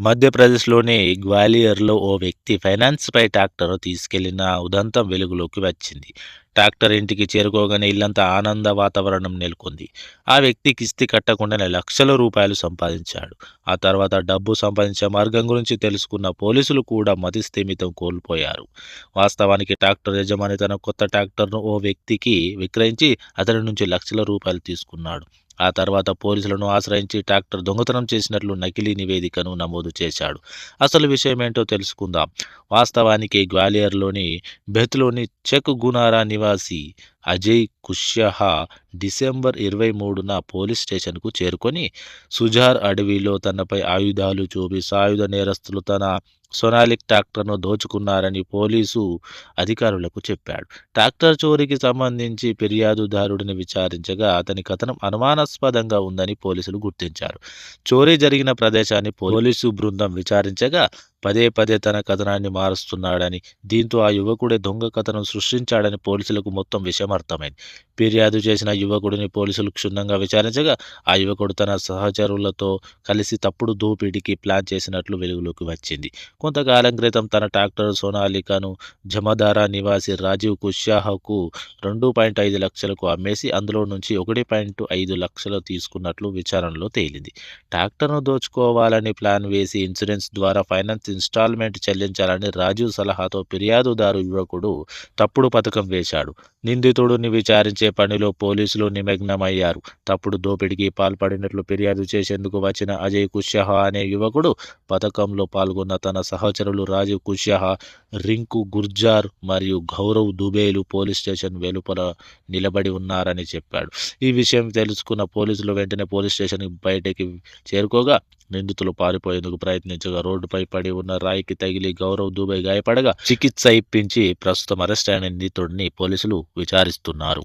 మధ్యప్రదేశ్లోని గ్వాలియర్లో ఓ వ్యక్తి ఫైనాన్స్పై ట్రాక్టర్ తీసుకెళ్ళిన ఉదంతం వెలుగులోకి వచ్చింది. ట్రాక్టర్ ఇంటికి చేరుకోగానే ఇల్లంతా ఆనంద వాతావరణం నెలకొంది. ఆ వ్యక్తి కిస్తీ కట్టకుండానే లక్షల రూపాయలు సంపాదించాడు. ఆ తర్వాత డబ్బు సంపాదించే మార్గం గురించి తెలుసుకున్న పోలీసులు కూడా మతిస్థిమితం కోల్పోయారు. వాస్తవానికి ట్రాక్టర్ యజమాని తన కొత్త ట్రాక్టర్ను ఓ వ్యక్తికి విక్రయించి అతడి నుంచి లక్షల రూపాయలు తీసుకున్నాడు. ఆ తర్వాత పోలీసులను ఆశ్రయించి ట్రాక్టర్ దొంగతనం చేసినట్లు నకిలీ నివేదికను నమోదు చేశాడు. అసలు విషయం ఏంటో తెలుసుకుందాం. వాస్తవానికి గ్వాలియర్లోని బెత్లోని చెక్ గునారా నివాసి అజయ్ కుష్యహా డిసెంబర్ ఇరవై మూడున పోలీస్ స్టేషన్కు చేరుకొని సుజార్ అడవిలో తనపై ఆయుధాలు చూపి సాయుధ నేరస్తులు తన సొనాలిక్ ట్రాక్టర్ను దోచుకున్నారని పోలీసు అధికారులకు చెప్పాడు. ట్రాక్టర్ చోరీకి సంబంధించి ఫిర్యాదుదారుడిని విచారించగా అతని కథనం అనుమానాస్పదంగా ఉందని పోలీసులు గుర్తించారు. చోరీ జరిగిన ప్రదేశాన్ని పోలీసు బృందం విచారించగా పదే పదే తన కథనాన్ని మారుస్తున్నాడని దీంతో ఆ యువకుడే దొంగ కథనం సృష్టించాడని పోలీసులకు మొత్తం విషయం అర్థమైంది ఫిర్యాదు చేసిన యువకుడిని పోలీసులు క్షుణ్ణంగా విచారించగా ఆ యువకుడు తన సహచరులతో కలిసి తప్పుడు దోపిడీకి ప్లాన్ చేసినట్లు వెలుగులోకి వచ్చింది. కొంతకాలం క్రితం తన ట్రాక్టర్ సోనాలికాను జమదారా నివాసి రాజీవ్ కుష్యాహకు రెండు పాయింట్ ఐదు లక్షలకు అమ్మేసి అందులో నుంచి ఒకటి పాయింట్ ఐదు లక్షలు తీసుకున్నట్లు విచారణలో తేలింది. ట్రాక్టర్ను దోచుకోవాలని ప్లాన్ వేసి ఇన్సూరెన్స్ ద్వారా ఫైనాన్స్ ఇన్స్టాల్మెంట్ చెల్లించాలని రాజీవ్ సలహాతో ఫిర్యాదుదారు యువకుడు తప్పుడు పథకం వేశాడు. నిందితుడిని విచారించే పనిలో పోలీసులు నిమగ్నమయ్యారు. తప్పుడు దోపిడీకి పాల్పడినట్లు ఫిర్యాదు చేసేందుకు వచ్చిన అజయ్ కుష్యహ అనే యువకుడు పథకంలో పాల్గొన్న తన సహచరులు రాజీవ్ కుష్యహ రింకు గుర్జార్ మరియు గౌరవ్ దుబేలు పోలీస్ స్టేషన్ వెలుపల నిలబడి ఉన్నారని చెప్పాడు. ఈ విషయం తెలుసుకున్న పోలీసులు వెంటనే పోలీస్ స్టేషన్ బయటకి చేరుకోగా నిందితులు పారిపోయేందుకు ప్రయత్నించగా రోడ్డుపై పడి ఉన్న రాయికి తగిలి గౌరవ్ దుబాయ్ గాయపడగా చికిత్స ఇప్పించి ప్రస్తుతం అరెస్ట్ అయిన నిందితుడిని పోలీసులు విచారిస్తున్నారు.